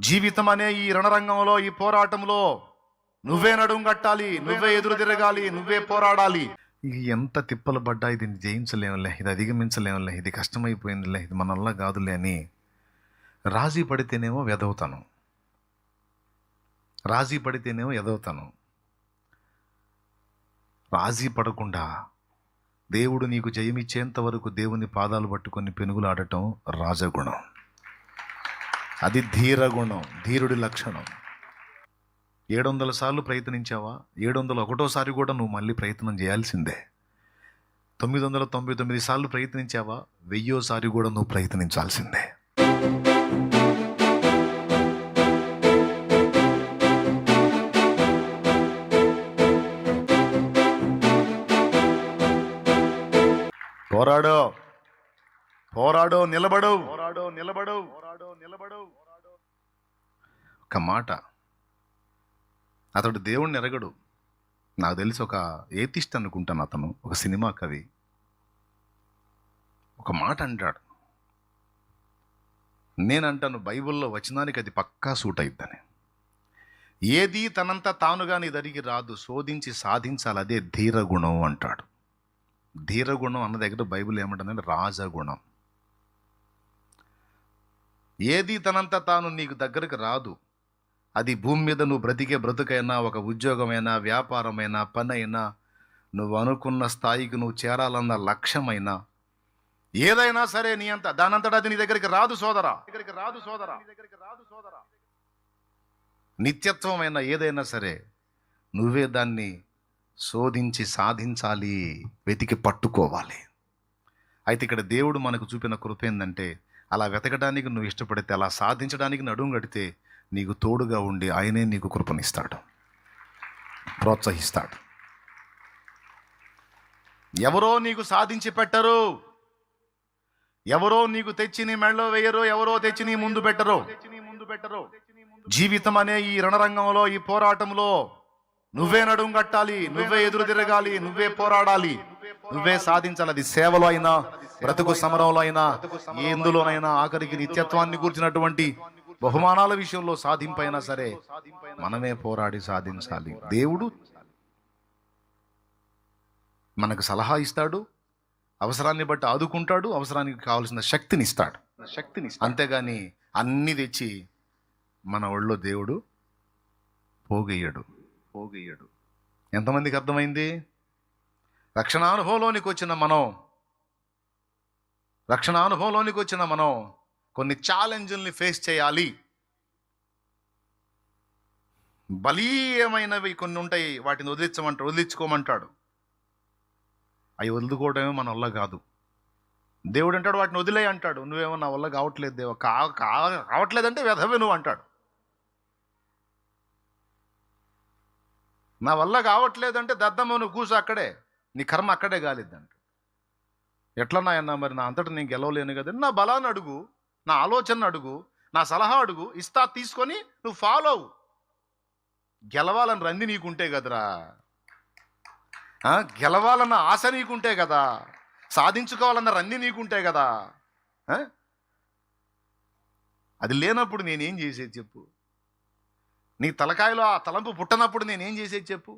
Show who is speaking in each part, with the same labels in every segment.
Speaker 1: జీవితం అనే ఈ రణరంగంలో ఈ పోరాటంలో నువ్వే నడుం కట్టాలి నువ్వే ఎదురు తిరగాలి నువ్వే పోరాడాలి. ఇది ఎంత తిప్పలు పడ్డా ఇది జయించలేములే ఇది అధిగమించలేములే ఇది కష్టమైపోయిందిలే ఇది మనల్లా కాదులే అని రాజీ పడితేనేమో వెదవుతాను. రాజీ పడితేనేమో ఎదవుతాను. రాజీ పడకుండా దేవుడు నీకు జయమిచ్చేంత వరకు దేవుని పాదాలు పట్టుకొని పెనుగులాడటం రాజగుణం. అది ధీరగుణం ధీరుడి లక్షణం. ఏడు వందల సార్లు ప్రయత్నించావా? ఏడు వందల ఒకటోసారి కూడా నువ్వు మళ్ళీ ప్రయత్నం చేయాల్సిందే. తొమ్మిది వందల తొంభై తొమ్మిది సార్లు ప్రయత్నించావా? వెయ్యోసారి కూడా నువ్వు ప్రయత్నించాల్సిందే. పోరాడో. పోరాడో నిలబడు. పోరాడో నిలబడు. పోరాడో నిలబడు. ఒక మాట. అతడు దేవుణ్ణి ఎరగడు. నాకు తెలిసి ఒక ఏతిస్ట్ అనుకుంటాను అతను ఒక సినిమా కవి. ఒక మాట అంటాడు. నేనంటాను బైబిల్లో వచనానికి అది పక్కా సూట్ అయిద్దని. ఏది తనంతా తానుగా నీ దరికి రాదు శోధించి సాధించాలి అదే ధీరగుణం అంటాడు. ధీరగుణం అన్న దగ్గర బైబిల్ ఏమంటుందంటే రాజగుణం. ఏది తనంత తాను నీకు దగ్గరకు రాదు. అది భూమి మీద నువ్వు బ్రతికే బ్రతుకైనా ఒక ఉద్యోగమైనా వ్యాపారమైనా పని అయినా నువ్వు అనుకున్న స్థాయికి నువ్వు చేరాలన్న లక్ష్యమైనా ఏదైనా సరే నీ అంత దానంతటా అది నీ దగ్గరికి రాదు సోదరా. దగ్గరికి రాదు సోదరా దగ్గరికి రాదు సోదరా నిత్యత్వమైన ఏదైనా సరే నువ్వే దాన్ని శోధించి సాధించాలి వెతికి పట్టుకోవాలి. అయితే ఇక్కడ దేవుడు మనకు చూపిన కృప ఏంటంటే అలా వెతకడానికి నువ్వు ఇష్టపడితే అలా సాధించడానికి నడుం కడితే నీకు తోడుగా ఉండి ఆయనే నీకు కృపనిస్తాడు. ప్రోత్సహిస్తాడు. ఎవరో నీకు సాధించి పెట్టరు. ఎవరో నీకు తెచ్చి నీ మెడలో వేయరు. ఎవరో తెచ్చి నీ ముందు పెట్టరు. ముందు పెట్టరు జీవితం అనే ఈ రణరంగంలో ఈ పోరాటంలో నువ్వే నడుం కట్టాలి. నువ్వే ఎదురు తిరగాలి. నువ్వే పోరాడాలి. నువ్వే సాధించాలి. అది సేవలో అయినా బ్రతుకు సమరంలో అయినా ఎందులోనైనా ఆఖరికి నిత్యత్వాన్ని కూర్చున్నటువంటి బహుమానాల విషయంలో సాధింపైనా సరే మనమే పోరాడి సాధించాలి. దేవుడు మనకు సలహా ఇస్తాడు అవసరాన్ని బట్టి ఆదుకుంటాడు అవసరానికి కావాల్సిన శక్తిని ఇస్తాడు. శక్తిని అంతేగాని అన్ని తెచ్చి మన ఒళ్ళో దేవుడు పోగేయడు. పోగేయడు. ఎంతమందికి అర్థమైంది? రక్షణానుభవంలోనికి వచ్చిన మనం రక్షణానుభవంలోనికి వచ్చిన మనం కొన్ని ఛాలెంజ్ని ఫేస్ చేయాలి. బలీయమైనవి కొన్ని ఉంటాయి వాటిని వదిలించమంటాడు వదిలించుకోమంటాడు. అవి వదులుకోవడమే మన వల్ల కాదు. దేవుడు అంటాడు వాటిని వదిలే అంటాడు. నువ్వేమో నా వల్ల కావట్లేదు దేవ కా కావట్లేదంటే వ్యధవే నువ్వు అంటాడు. నా వల్ల కావట్లేదంటే దద్దమ్మ నువ్వు కూసు అక్కడే నీ కర్మ అక్కడే కాలేదంట ఎట్లా నాయన్నా మరి నా అంతటా నేను గెలవలేను కదా? నా బలాన్ని అడుగు నా ఆలోచన అడుగు నా సలహా అడుగు ఇస్తా తీసుకొని నువ్వు ఫాలో అవ్వు గెలవాలని రంది నీకుంటే కదరా? ఆ, గెలవాలన్న ఆశ నీకుంటే కదా? సాధించుకోవాలన్న రంది నీకుంటే కదా? ఆ? అది లేనప్పుడు నేనేం చేసేది చెప్పు? నీ తలకాయలో ఆ తలంపు పుట్టనప్పుడు నేనేం చేసేది చెప్పు?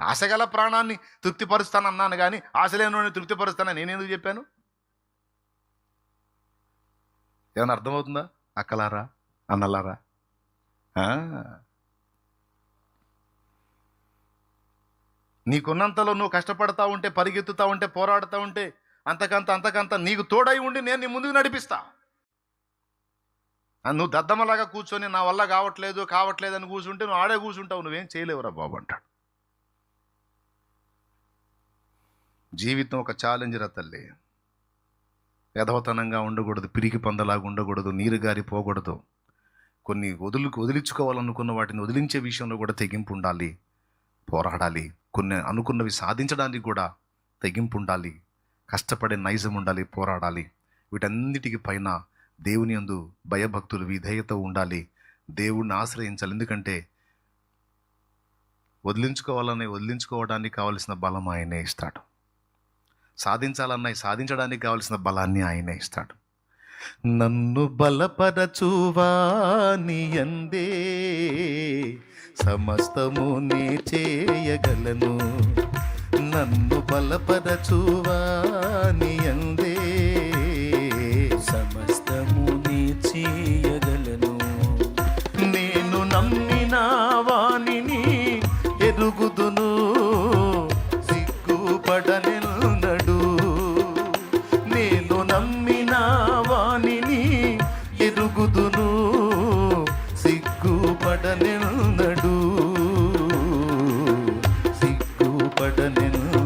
Speaker 1: ఆశగల ప్రాణాన్ని తృప్తిపరుస్తాను అన్నాను కానీ ఆశ లేని తృప్తిపరుస్తానని నేను ఎందుకు చెప్పాను? ఏమైనా అర్థమవుతుందా? అక్కలారా? అన్నలారా? నీకున్నంతలో నువ్వు కష్టపడతా ఉంటే పరిగెత్తుతా ఉంటే పోరాడుతూ ఉంటే అంతకంత అంతకంత నీకు తోడై ఉండి నేను నీ ముందుకు నడిపిస్తా. నువ్వు దద్దమలాగా కూర్చొని నా వల్ల కావట్లేదు కావట్లేదు అని కూర్చుంటే నువ్వు ఆడే కూర్చుంటావు నువ్వేం చేయలేవురా బాబు అంటాడు. జీవితం ఒక ఛాలెంజ్ రా తల్లి. యథవతనంగా ఉండకూడదు పిరికి పందలాగా ఉండకూడదు నీరు గారి పోకూడదు. కొన్ని వదులు వదిలించుకోవాలనుకున్న వాటిని వదిలించే విషయంలో కూడా తెగింపు ఉండాలి పోరాడాలి. కొన్ని అనుకున్నవి సాధించడానికి కూడా తెగింపు ఉండాలి కష్టపడే నైజం ఉండాలి పోరాడాలి. వీటన్నిటికి పైన దేవుని యందు భయభక్తులు విధేయత ఉండాలి. దేవుణ్ణి ఆశ్రయించాలి. ఎందుకంటే వదిలించుకోవాలని వదిలించుకోవడానికి కావలసిన బలం ఆయనే ఇస్తాడు. సాధించాలన్నాయి సాధించడానికి కావలసిన బలాన్ని ఆయనే ఇస్తాడు. నన్ను బలపరచువాని అందే సమస్తము నీ చేయగలను. నన్ను బలపరచువాని సిగ్గుపడనెన్నడు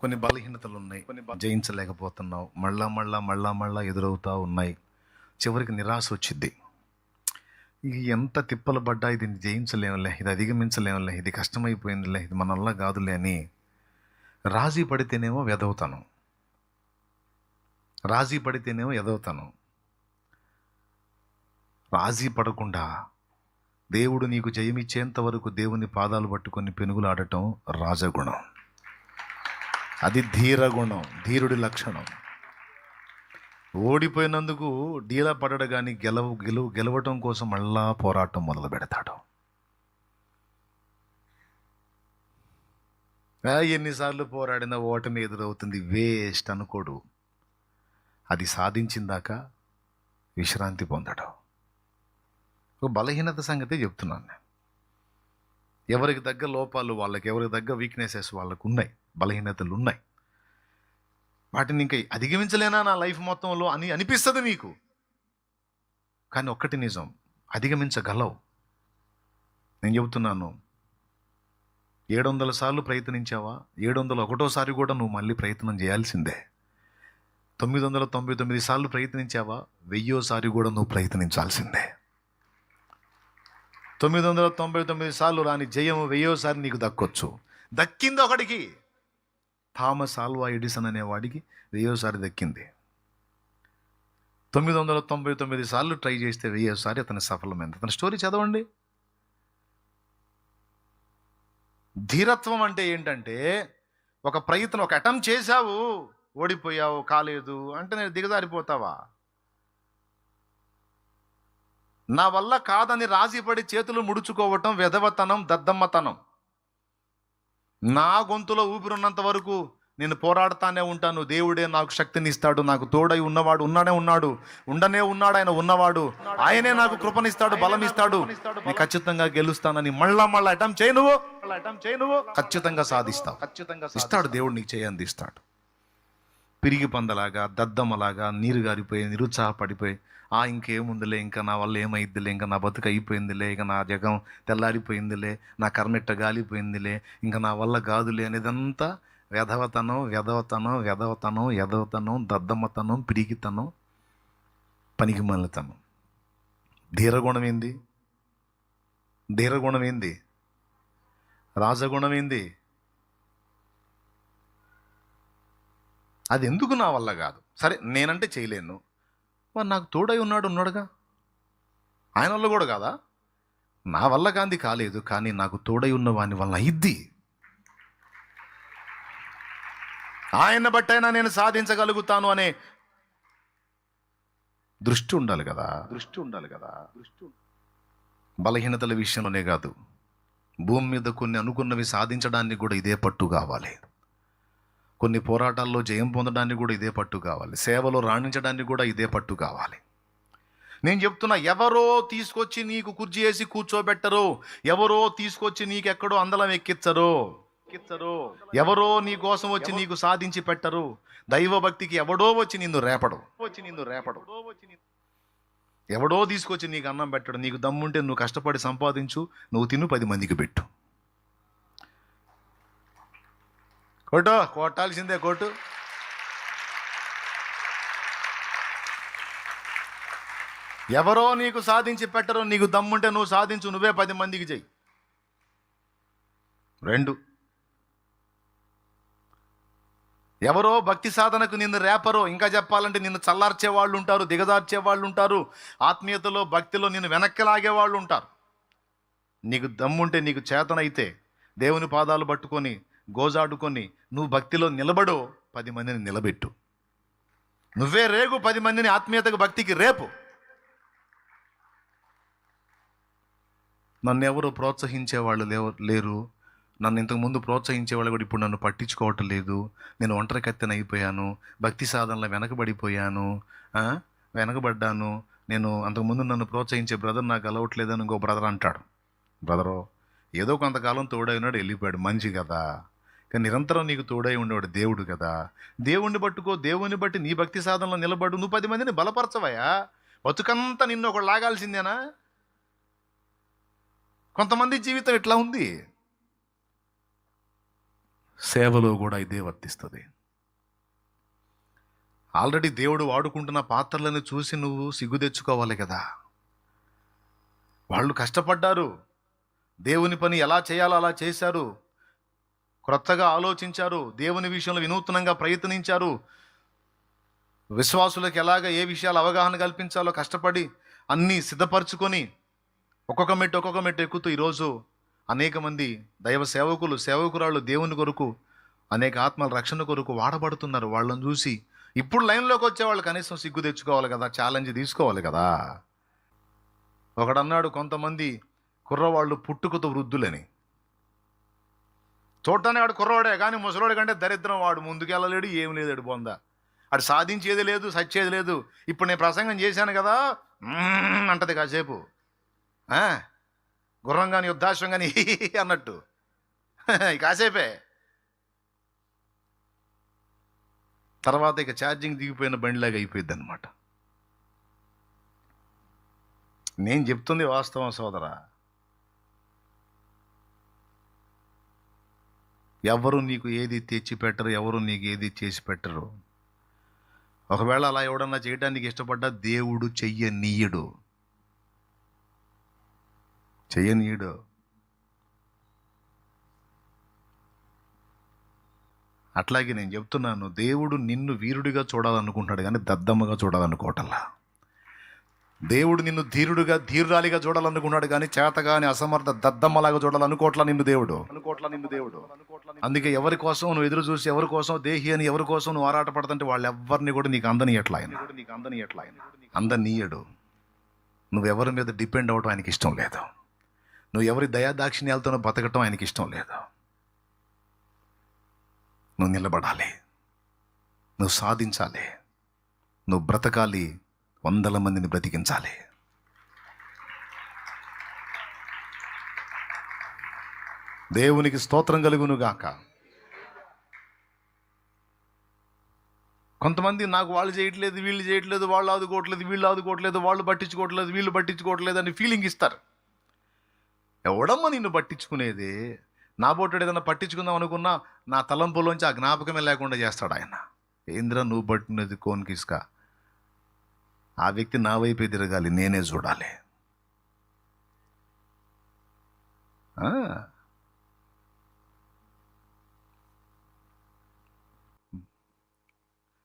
Speaker 1: కొన్ని బలహీనతలు ఉన్నాయి కొన్ని జయించలేకపోతున్నావు. మళ్ళా మళ్ళా మళ్ళా మళ్ళా ఎదురవుతా ఉన్నాయి. చివరికి నిరాశ వచ్చింది ఇది ఎంత తిప్పలు పడ్డా ఇది జయించలేములే ఇది అధిగమించలేములే ఇది కష్టమైపోయిందిలే ఇది మన వల్ల కాదులే అని రాజీ పడితేనేమో వెదవుతాను రాజీ పడితేనేమో ఎదవుతాను రాజీ పడకుండా దేవుడు నీకు జయమిచ్చేంత వరకు దేవుని పాదాలు పట్టుకొని పెనుగులాడటం రాజగుణం. అది ధీరగుణం ధీరుడి లక్షణం. ఓడిపోయినందుకు డీలా పడడు కానీ గెలవు గెలువు గెలవటం కోసం మళ్ళా పోరాటం మొదలు పెడతాడు. ఎన్నిసార్లు పోరాడినా ఓటమి ఎదురవుతుంది వేస్ట్ అనుకోడు. అది సాధించిందాక విశ్రాంతి పొందడం. ఒక బలహీనత సంగతి చెప్తున్నాను నేను. ఎవరికి తగ్గ లోపాలు వాళ్ళకి ఎవరికి తగ్గ వీక్నెసెస్ వాళ్ళకు ఉన్నాయి బలహీనతలు ఉన్నాయి వాటిని ఇంకా అధిగమించలేనా నా లైఫ్ మొత్తంలో అని అనిపిస్తుంది నీకు. కానీ ఒక్కటి నిజం అధిగమించగలవు. నేను చెబుతున్నాను ఏడు వందల సార్లు ప్రయత్నించావా? ఏడు వందల ఒకటోసారి కూడా నువ్వు మళ్ళీ ప్రయత్నం చేయాల్సిందే. తొమ్మిది వందల తొంభై తొమ్మిది సార్లు ప్రయత్నించావా? వెయ్యోసారి కూడా నువ్వు ప్రయత్నించాల్సిందే. తొమ్మిది వందల తొంభై తొమ్మిది సార్లు రాని జయము వెయ్యోసారి నీకు దక్కొచ్చు. దక్కింది ఒకడికి. థామస్ ఆల్వా ఎడిసన్ అనేవాడికి వెయ్యోసారి దక్కింది. తొమ్మిది వందల తొంభై తొమ్మిది సార్లు ట్రై చేస్తే వెయ్యోసారి అతని సఫలమైంది. అతని స్టోరీ చదవండి. ధీరత్వం అంటే ఏంటంటే ఒక ప్రయత్నం ఒక అటెంప్ట్ చేశావు ఓడిపోయావు కాలేదు అంటే నేను దిగజారిపోతావా? నా వల్ల కాదని రాజీపడి చేతులు ముడుచుకోవటం వెధవతనం దద్దమ్మతనం. నా గొంతులో ఊపిరున్నంత వరకు నేను పోరాడుతానే ఉంటాను. దేవుడే నాకు శక్తిని ఇస్తాడు నాకు తోడై ఉన్నవాడు ఉన్నాడే ఉన్నాడు. ఉండనే ఉన్నాడు ఆయన ఉన్నవాడు. ఆయనే నాకు కృపనిస్తాడు బలం ఇస్తాడు నేను ఖచ్చితంగా గెలుస్తానని మళ్ళా మళ్ళా అటెంప్ట్ చేయి నువ్వు. చేయి నువ్వు. ఖచ్చితంగా సాధిస్తావు. ఖచ్చితంగా ఇస్తాడు దేవుడు నీకు చేయంది ఇస్తాడు పిరిగి పందలాగా దద్దమ్మలాగా నీరు గారిపోయి నిరుత్సాహపడిపోయి ఆ ఇంకేముందిలే ఇంకా నా వల్ల ఏమైద్దిలే ఇంకా నా బతుకు అయిపోయిందిలే ఇంకా నా జగం తెల్లారిపోయిందిలే నా కర్మెట్ట గాలిపోయిందిలే ఇంకా నా వల్ల కాదులే అనేదంతా వెధవతనం వెధవతనం వెధవతనం ఎదవతనం దద్దమ్మతనం పిరిగితనం పనికి మళ్ళతనం ధీరగుణం ఏంది ధీరగుణం ఏంది రాజగుణం ఏంది అది ఎందుకు నా వల్ల కాదు? సరే నేనంటే చేయలేను. మరి నాకు తోడై ఉన్నాడు ఉన్నాడుగా? ఆయన వల్ల కూడా కాదా? నా వల్ల కాంది కాలేదు కానీ నాకు తోడై ఉన్న వాని వల్ల అయింది ఆయన బట్టైనా నేను సాధించగలుగుతాను అనే దృష్టి ఉండాలి కదా? దృష్టి ఉండాలి కదా? దృష్టి బలహీనతల విషయంలోనే కాదు భూమి మీద కొన్ని అనుకున్నవి సాధించడానికి కూడా ఇదే పట్టు కావాలి. కొన్ని పోరాటాల్లో జయం పొందడానికి కూడా ఇదే పట్టు కావాలి. సేవలో రాణించడానికి కూడా ఇదే పట్టు కావాలి. నేను చెప్తున్నా ఎవరో తీసుకొచ్చి నీకు కుర్చీ వేసి కూర్చోబెట్టరు. ఎవరో తీసుకొచ్చి నీకెక్కడో అందలం ఎక్కించరు. ఎవరో నీ కోసం వచ్చి నీకు సాధించి పెట్టరు. దైవ భక్తికి ఎవడో వచ్చి నిన్ను రేపడు. వచ్చి నిన్ను రేపడు. ఎవడో తీసుకొచ్చి నీకు అన్నం పెట్టడు. నీకు దమ్ముంటే నువ్వు కష్టపడి సంపాదించు. నువ్వు తిను పది మందికి పెట్టు. కొట్టు కొట్టాల్సిందే కొట్టు ఎవరో నీకు సాధించి పెట్టరు నీకు దమ్ముంటే నువ్వు సాధించు నువ్వే పది మందికి చెయ్యి. రెండు. ఎవరో భక్తి సాధనకు నిన్ను రేపరో ఇంకా చెప్పాలంటే నిన్ను చల్లార్చే వాళ్ళు ఉంటారు దిగజార్చే వాళ్ళు ఉంటారు ఆత్మీయతలో భక్తిలో నిన్ను వెనక్కి లాగే వాళ్ళు ఉంటారు. నీకు దమ్ముంటే నీకు చేతనైతే దేవుని పాదాలు పట్టుకొని గోజాడుకొని నువ్వు భక్తిలో నిలబడు పది మందిని నిలబెట్టు. నువ్వే రేగు పది మందిని ఆత్మీయతకు భక్తికి రేపు. నన్ను ఎవరు ప్రోత్సహించే వాళ్ళు లేవ లేరు. నన్ను ఇంతకు ముందు ప్రోత్సహించే వాళ్ళు కూడా ఇప్పుడు నన్ను పట్టించుకోవటం లేదు. నేను ఒంటరి కత్తెన అయిపోయాను. భక్తి సాధనలో వెనకబడిపోయాను. వెనకబడ్డాను. నేను అంతకుముందు నన్ను ప్రోత్సహించే బ్రదర్ నాకు అలవట్లేదని ఇంకో బ్రదర్ అంటాడు. బ్రదరు ఏదో కొంతకాలం తోడైనాడు వెళ్ళిపోయాడు. మంచి కదా. కానీ నిరంతరం నీకు తోడై ఉండేవాడు దేవుడు కదా. దేవుణ్ణి పట్టుకో దేవుని బట్టి నీ భక్తి సాధనలో నిలబడు. నువ్వు పది మందిని బలపరచవయా బతుకంతా నిన్ను ఒకడు లాగాల్సిందేనా? కొంతమంది జీవితం ఇట్లా ఉంది. సేవలో కూడా ఇదే వర్తిస్తుంది. ఆల్రెడీ దేవుడు వాడుకుంటున్న పాత్రలను చూసి నువ్వు సిగ్గు తెచ్చుకోవాలి కదా. వాళ్ళు కష్టపడ్డారు. దేవుని పని ఎలా చేయాలో అలా చేశారు. క్రొత్తగా ఆలోచించారు దేవుని విషయంలో వినూత్నంగా ప్రయత్నించారు. విశ్వాసులకు ఎలాగ ఏ విషయాలు అవగాహన కల్పించాలో కష్టపడి అన్నీ సిద్ధపరచుకొని ఒక్కొక్క మెట్టు ఒక్కొక్క మెట్టు ఎక్కుతూ ఈరోజు అనేక మంది దైవ సేవకులు సేవకురాళ్ళు దేవుని కొరకు అనేక ఆత్మల రక్షణ కొరకు వాడబడుతున్నారు. వాళ్ళని చూసి ఇప్పుడు లైన్లోకి వచ్చే వాళ్ళు కనీసం సిగ్గు తెచ్చుకోవాలి కదా ఛాలెంజ్ తీసుకోవాలి కదా. ఒకడన్నాడు కొంతమంది కుర్రవాళ్ళు పుట్టుకతో వృద్ధులని. చూడటానికి వాడు కుర్రవాడే కానీ ముసలోడి కంటే దరిద్రం వాడు. ముందుకెళ్ళలేడు ఏం లేదాడు బొంద. అటు సాధించేది లేదు సచ్చేది లేదు. ఇప్పుడు నేను ప్రసంగం చేశాను కదా అంటది కాసేపు. గుర్రం కానీ యుద్ధాశ్వం కానీ అన్నట్టు. కాసేపే. తర్వాత ఇక ఛార్జింగ్ దిగిపోయిన బండిలాగా అయిపోయింది అనమాట నేను చెప్తుంది వాస్తవం సోదరా. ఎవరు నీకు ఏది తెచ్చి పెట్టరు ఎవరు నీకు ఏది చేసి పెట్టరు ఒకవేళ అలా ఎవడన్నా చేయడానికి ఇష్టపడ్డా దేవుడు చెయ్యనీయుడు. చెయ్యనీయుడు. అట్లాగే నేను చెప్తున్నాను దేవుడు నిన్ను వీరుడిగా చూడాలనుకుంటున్నాడు కానీ దద్దమ్మగా చూడాలనుకోవటంలా. దేవుడు నిన్ను ధీరుడుగా ధీరురాలిగా చూడాలనుకున్నాడు కానీ చేతగాని అసమర్థ దద్దమ్మలాగా చూడాలనుకోవట్లా నిన్ను దేవుడు. అనుకోవట్లా నిన్ను దేవుడు. అందుకే ఎవరి కోసం నువ్వు ఎదురు చూసి ఎవరి కోసం దేహి అని ఎవరి కోసం నువ్వు ఆరాట పడుతుంటే వాళ్ళు ఎవరిని కూడా నీకు అందనీయట్లా ఆయన. నీకు అందనీయట్లా ఆయన. అందనీయడు. నువ్వు ఎవరి మీద డిపెండ్ అవ్వడం ఆయనకి ఇష్టం లేదు. నువ్వు ఎవరి దయాదాక్షిణ్యాలతోనో బతకటం ఆయనకి ఇష్టం లేదు. నువ్వు నిలబడాలి. నువ్వు సాధించాలి. నువ్వు బ్రతకాలి. వందల మందిని బ్రతికించాలి. దేవునికి స్తోత్రం కలుగునుగాక కొంతమంది నాకు వాళ్ళు చేయట్లేదు వీళ్ళు చేయట్లేదు వాళ్ళు ఆదుకోవట్లేదు వీళ్ళు ఆదుకోవట్లేదు వాళ్ళు పట్టించుకోవట్లేదు వీళ్ళు పట్టించుకోవట్లేదు అని ఫీలింగ్ ఇస్తారు. ఎవడమ్మ నిన్ను పట్టించుకునేది? నా బొట్టుడు ఏదైనా పట్టించుకుందాం అనుకున్నా నా తలంపులోంచి ఆ జ్ఞాపకమే లేకుండా చేస్తాడు ఆయన. ఏంద్రా నువ్వు పట్టినది కోన్కిస్కా ఆ వ్యక్తి నా వైపే తిరగాలి నేనే చూడాలి.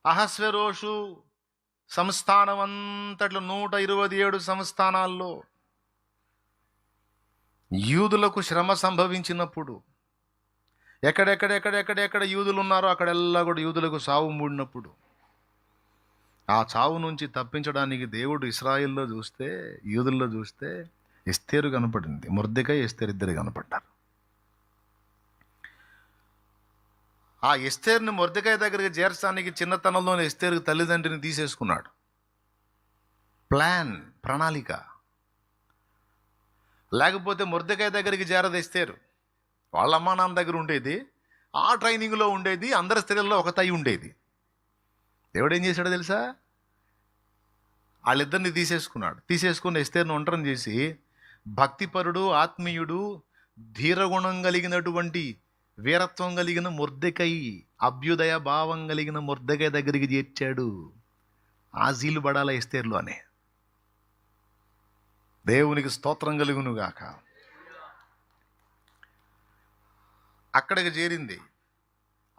Speaker 1: అహస్వరోషు సంస్థానం అంతట్లో నూట ఇరవై ఏడు సంస్థానాల్లో యూదులకు శ్రమ సంభవించినప్పుడు ఎక్కడెక్కడెక్కడెక్కడెక్కడ యూదులు ఉన్నారో అక్కడెల్లా కూడా యూదులకు సావు మూడినప్పుడు ఆ చావు నుంచి తప్పించడానికి దేవుడు ఇస్రాయిల్లో చూస్తే యూదుల్లో చూస్తే ఎస్తేరు కనపడింది. ముర్దెకై ఎస్తేరు ఇద్దరు కనపడ్డారు. ఆ ఎస్తేరుని మురదికాయ దగ్గరికి చేర్చడానికి చిన్నతనంలోనే ఎస్తేరుకి తల్లిదండ్రిని తీసేసుకున్నాడు. ప్లాన్ ప్రణాళిక. లేకపోతే మురదికాయ దగ్గరికి చేరదు ఎస్తేరు. వాళ్ళ అమ్మా నాన్న దగ్గర ఉండేది ఆ ట్రైనింగ్లో ఉండేది అందరి స్త్రీల్లో ఒక తై ఉండేది. దేవుడు ఏం చేశాడో తెలుసా? వాళ్ళిద్దరిని తీసేసుకున్నాడు. తీసేసుకుని ఎస్తేర్ను ఒంటరిని చేసి భక్తిపరుడు ఆత్మీయుడు ధీరగుణం కలిగినటువంటి వీరత్వం కలిగిన ముర్దెకై అభ్యుదయ భావం కలిగిన ముర్దెకై దగ్గరికి చేర్చాడు. ఆజీలు పడాల ఎస్తేర్లు అనే. దేవునికి స్తోత్రం కలుగునుగాక. అక్కడికి చేరింది.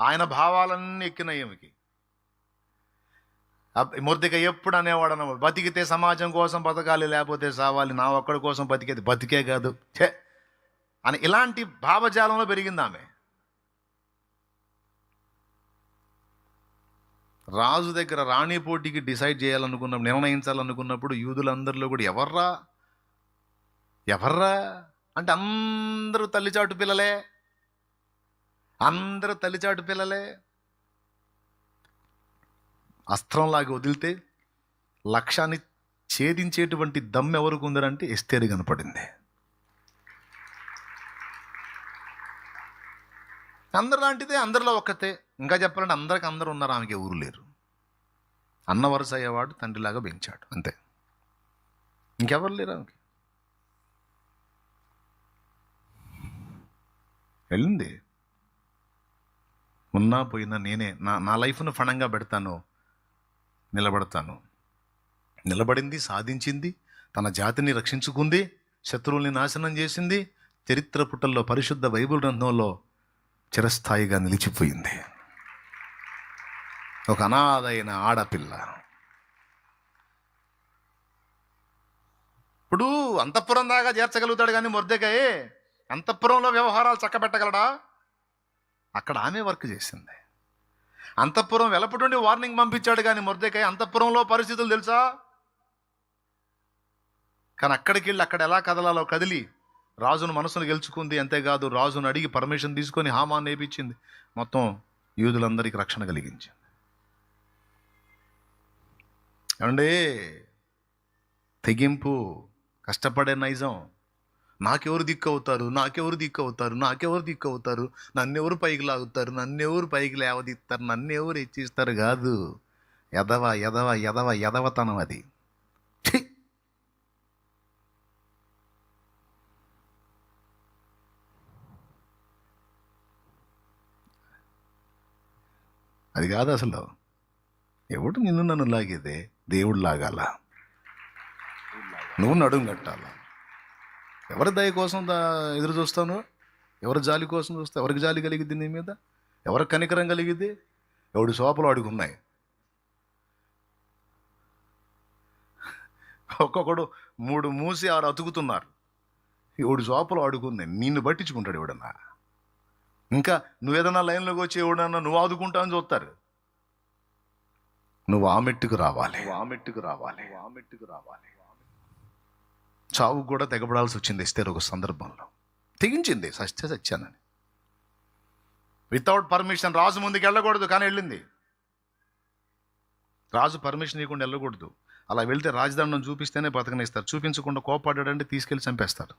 Speaker 1: ఆయన భావాలన్నీ ఎక్కిన ఈమెకి మురదిగా ఎప్పుడు అనేవాడు అన్నమాట బతికితే సమాజం కోసం బతకాలి లేకపోతే సావాలి. నా ఒక్కడి కోసం బతికేది బతికే కాదు. ఛే! అని ఇలాంటి భావజాలంలో పెరిగింది ఆమె. రాజు దగ్గర రాణి పోటీకి డిసైడ్ చేయాలనుకున్నప్పుడు నిర్ణయించాలనుకున్నప్పుడు యూదులందరిలో కూడా ఎవర్రా? ఎవర్రా? అంటే అందరూ తల్లిచాటు పిల్లలే. అందరూ తల్లిచాటు పిల్లలే. అస్త్రంలాగా వదిలితే లక్ష్యాన్ని ఛేదించేటువంటి దమ్ ఎవరికి ఉందరంటే ఎస్తేరి కనపడింది. అందరు లాంటిదే అందరిలో ఒక్కతే. ఇంకా చెప్పాలంటే అందరికి అందరు ఉన్నారు ఆమెకి ఎవరు లేరు. అన్న వరుస అయ్యేవాడు తండ్రిలాగా పెంచాడు అంతే. ఇంకెవరు లేరు ఆమెకి? వెళ్ళింది. ఉన్నా పోయినా నేనే నా నా లైఫ్ను ఫణంగా పెడతాను. నిలబడతాను. నిలబడింది సాధించింది తన జాతిని రక్షించుకుంది శత్రువుల్ని నాశనం చేసింది చరిత్ర పుటల్లో పరిశుద్ధ బైబుల్ గ్రంథంలో చిరస్థాయిగా నిలిచిపోయింది. ఒక అనాథైన ఆడపిల్ల. ఇప్పుడు అంతఃపురం దాకా చేర్చగలుగుతాడు కానీ మొర్దెకాయ అంతఃపురంలో వ్యవహారాలు చక్కబెట్టగలడా? అక్కడ ఆమె వర్క్ చేసింది. అంతఃపురం వెలపటుండి వార్నింగ్ పంపించాడు కానీ మొర్దెకాయ అంతఃపురంలో పరిస్థితులు తెలుసా? కానీ అక్కడికి వెళ్ళి అక్కడ ఎలా కదలాలో కదిలి రాజును మనసును గెలుచుకుంది. అంతేకాదు రాజును అడిగి పర్మిషన్ తీసుకొని హామాన్ నేపించింది మొత్తం యూదులందరికీ రక్షణ కలిగించింది. ఏమండి? తెగింపు కష్టపడే నైజం. నాకెవరు దిక్కు అవుతారు నాకెవరు దిక్కు అవుతారు నాకెవరు దిక్కు అవుతారు నన్నెవరు పైకి లాగుతారు? నన్నెవరు పైకి లేవదీస్తారు? నన్నెవరు హెచ్చిస్తారు? కాదు. ఎదవ ఎదవ ఎదవ ఎదవతనం అది! అది కాదు అసలు. ఎవడు నిన్ను నన్ను లాగేదే? దేవుడు లాగాల? నువ్వు నడుము కట్టాల? ఎవరి దయ కోసం దా ఎదురు చూస్తాను? ఎవరి జాలి కోసం చూస్తా? ఎవరికి జాలి కలిగిద్ది నీ మీద? ఎవరికి కనికరం కలిగింది ఎవడి సోపలు వాడికి ఉన్నాయి. ఒక్కొక్కడు మూడు మూసి ఆరు అతుకుతున్నారు. ఎవడు సోపలు అడుగుంది నిన్ను పట్టించుకుంటాడు ఎవడన్నా? ఇంకా నువ్వేదన్నా లైన్లోకి వచ్చి ఎవడన్నా నువ్వు ఆదుకుంటా అని చూస్తారు. నువ్వు ఆ మెట్టుకు రావాలి. ఆ మెట్టుకు రావాలి. ఆ మెట్టుకు రావాలి. చావు కూడా తెగబడాల్సి వచ్చింది ఇస్తారు ఒక సందర్భంలో. తెగించింది సత్య సత్యానని. వితౌట్ పర్మిషన్ రాజు ముందుకు వెళ్ళకూడదు కానీ వెళ్ళింది. రాజు పర్మిషన్ ఇవ్వకుండా వెళ్ళకూడదు. అలా వెళ్తే రాజదండం చూపిస్తేనే బతకనిస్తారు. చూపించకుండా కోపాడాడంటే తీసుకెళ్ళి చంపేస్తారు.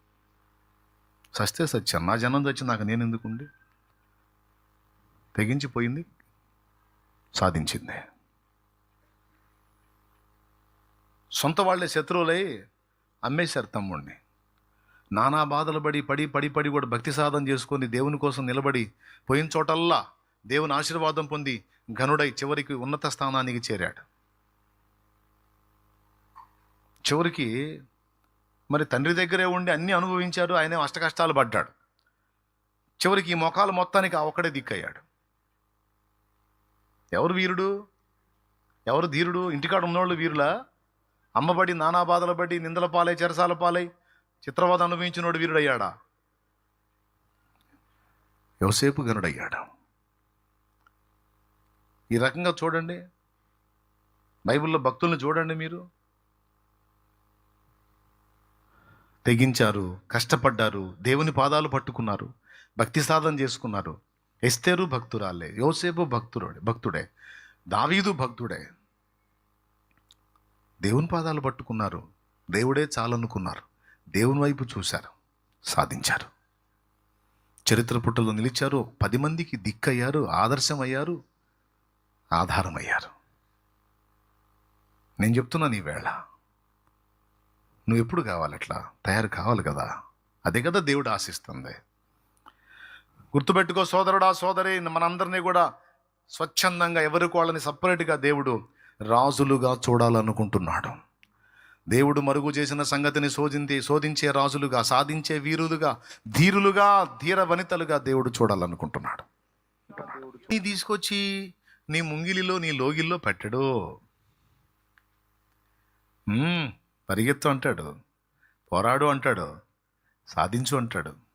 Speaker 1: సస్తే సత్యం నా జనం వచ్చి నాకు నేను ఎందుకుండి తెగించిపోయింది సాధించింది. సొంత వాళ్ళే శత్రువులై అమ్మేశారు తమ్ముడిని నానా బాధలు పడి పడి పడి పడి కూడా భక్తి సాధన చేసుకొని దేవుని కోసం నిలబడి పోయిన చోటల్లా దేవుని ఆశీర్వాదం పొంది ఘనుడై చివరికి ఉన్నత స్థానానికి చేరాడు. చివరికి మరి తండ్రి దగ్గరే ఉండి అన్నీ అనుభవించారు ఆయనే అష్ట కష్టాలు పడ్డాడు. చివరికి ఈ మొఖాలు మొత్తానికి ఆ ఒక్కడే దిక్కయ్యాడు. ఎవరు వీరుడు? ఎవరు ధీరుడు? ఇంటికాడ ఉన్నోళ్ళు వీరులా? అమ్మబడి నానా బాధలు నిందల పాలై చెరసాల పాలై చిత్రవాదం అనుభవించినోడు వీరుడయ్యాడా? యోసేపు గనుడయ్యాడు ఈ రకంగా చూడండి. బైబిల్లో భక్తుల్ని చూడండి మీరు. తెగించారు కష్టపడ్డారు దేవుని పాదాలు పట్టుకున్నారు భక్తి సాధన చేసుకున్నారు. ఎస్తేరు భక్తురాలే యోసేపు భక్తుడే భక్తుడే దావీదు భక్తుడే. దేవుని పాదాలు పట్టుకున్నారు. దేవుడే చాలనుకున్నారు. దేవుని వైపు చూశారు. సాధించారు. చరిత్ర పుట్టలో నిలిచారు. పది మందికి దిక్కయ్యారు. ఆదర్శమయ్యారు. ఆధారమయ్యారు. నేను చెప్తున్నాను ఈవేళ నువ్వు ఎప్పుడు కావాలి అట్లా? తయారు కావాలి కదా? అదే కదా దేవుడు ఆశిస్తుంది. గుర్తుపెట్టుకో సోదరుడా సోదరి మనందరినీ కూడా స్వచ్ఛందంగా ఎవరికి వాళ్ళని సపరేట్గా దేవుడు రాజులుగా చూడాలనుకుంటున్నాడు. దేవుడు మరుగు చేసిన సంగతిని శోధించి శోధించే రాజులుగా సాధించే వీరులుగా ధీరులుగా ధీర వనితలుగా దేవుడు చూడాలనుకుంటున్నాడు. నీ తీసుకొచ్చి నీ ముంగిలిలో నీ లోగిల్లో పెట్టడు. పరిగెత్తు అంటాడు. పోరాడు అంటాడు. సాధించు అంటాడు.